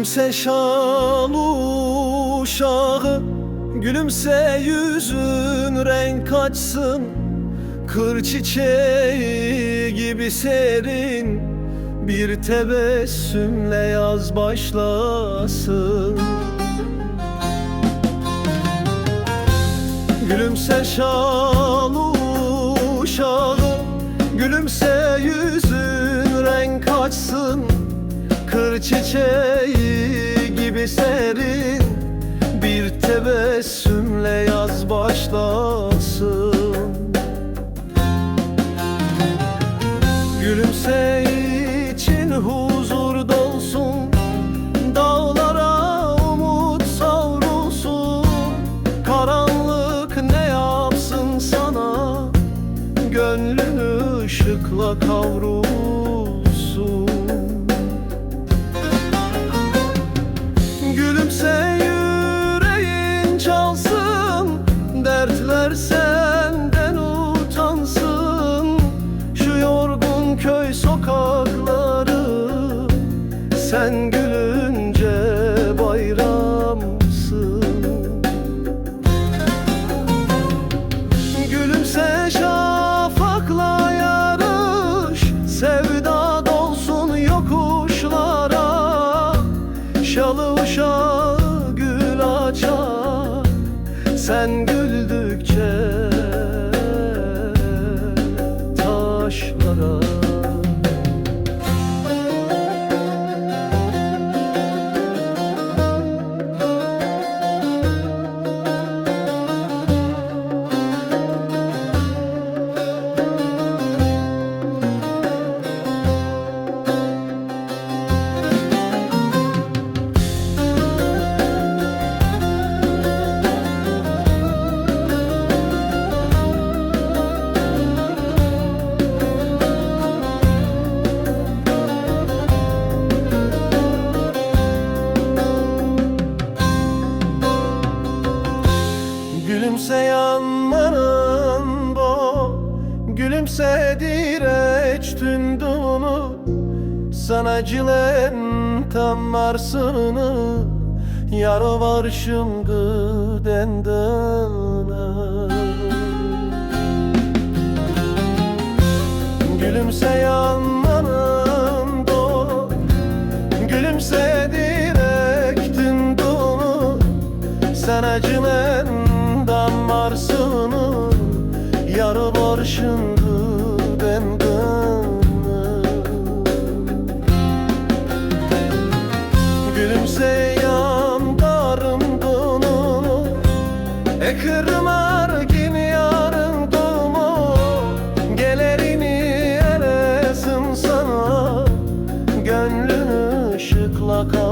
Gülümse şal uşağı Gülümse yüzün renk açsın. Kır çiçeği gibi serin Bir tebessümle yaz başlasın. Gülümse şal Çiçeği gibi serin. Bir tebessümle yaz başlasın. Gülümse Sana cilen tam varsını Yar var şimdi dendana Gülümse yanmanın bu Gülümse direktin donu Sen acımen damarsını Yarı borçundu benden çıplak al.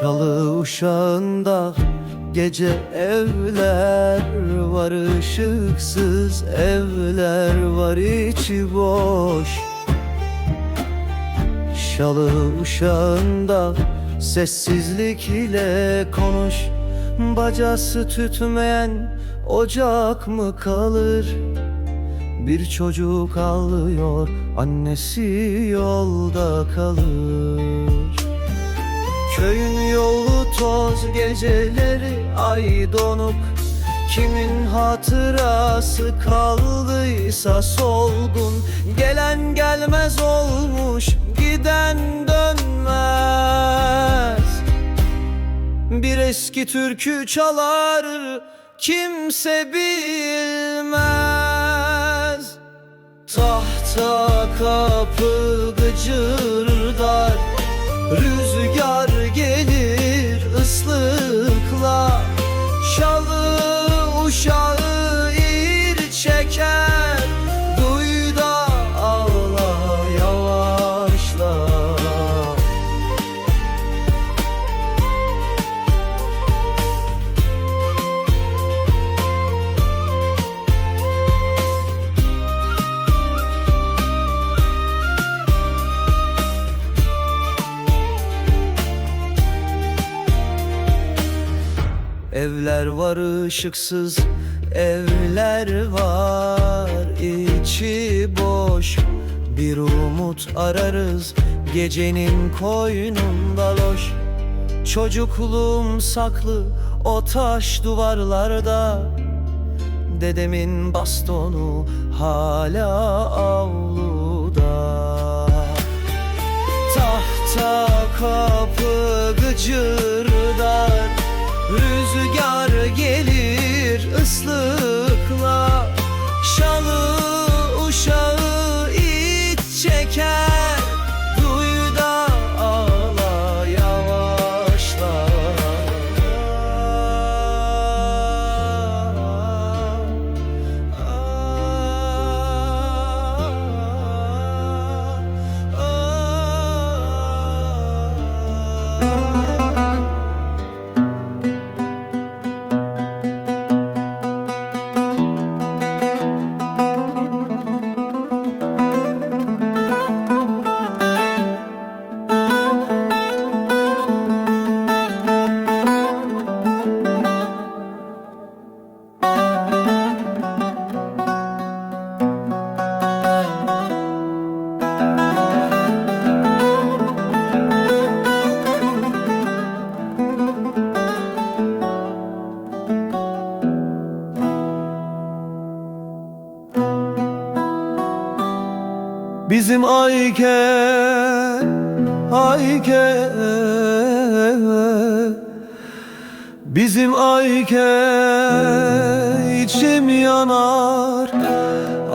Şalı uşağında gece evler var ışıksız evler var içi boş. Şalı uşağında sessizlik ile konuş Bacası tütmeyen ocak mı kalır? Bir çocuk ağlıyor annesi yolda kalır Köyün yolu toz geceleri ay donuk. Kimin hatırası kaldıysa solgun. Gelen gelmez olmuş giden dönmez. Bir eski türkü çalar kimse bilmez. Tahta kapı gıcırdar Rüzgar gelir Evler var ışıksız Evler var. İçi boş Bir umut ararız. Gecenin koynunda loş. Çocukluğum saklı o taş duvarlarda. Dedemin bastonu hala avluda. Tahta kapı gıcırdar Rüzgar Ayke, Ayke. Bizim Ayke içim yanar.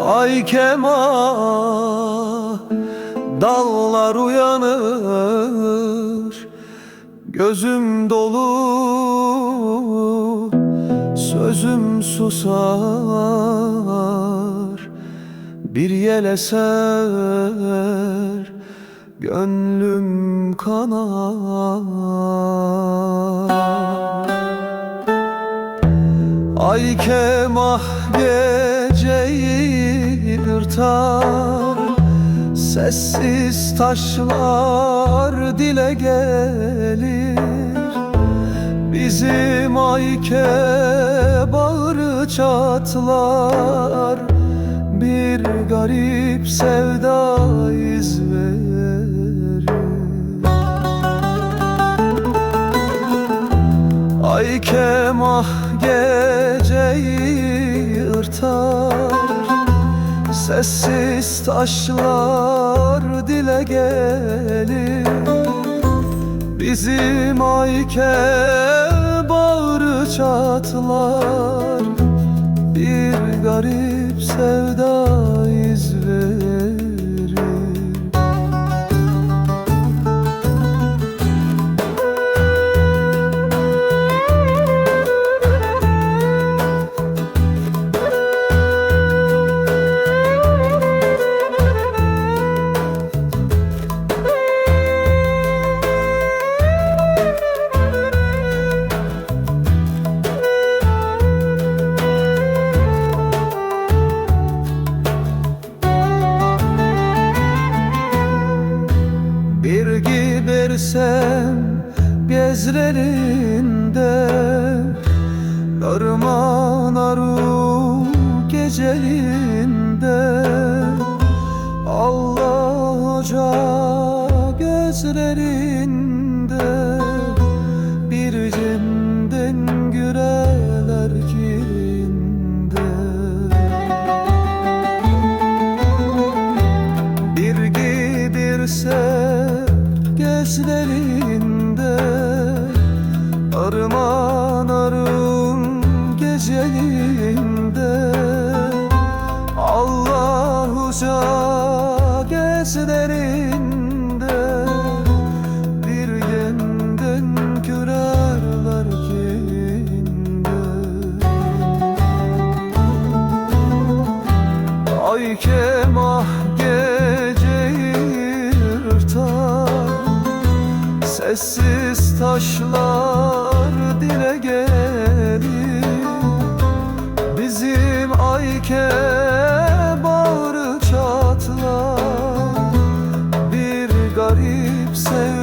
Ayke ma Dallar uyanır. Gözüm dolu Sözüm susar bir yel eser Gönlüm kanar. Ay kemah geceyi yırtar Sessiz taşlar dile gelir. Bizim ayke bağrı çatlar Bir garip sevda iz verir. Ay kemah geceyi yırtar Sessiz taşlar dile gelir. Bizim ayke bağrı çatlar Bir garip sevda gecelinde Allah hoca gözlerinde Bir cemden güreler kirinde. Bir gidirse gözlerinde Arman Ay kemah geceyi yırtar Sessiz taşlar dile gelir. Bizim ay bağrı çatlar. Bir garip sev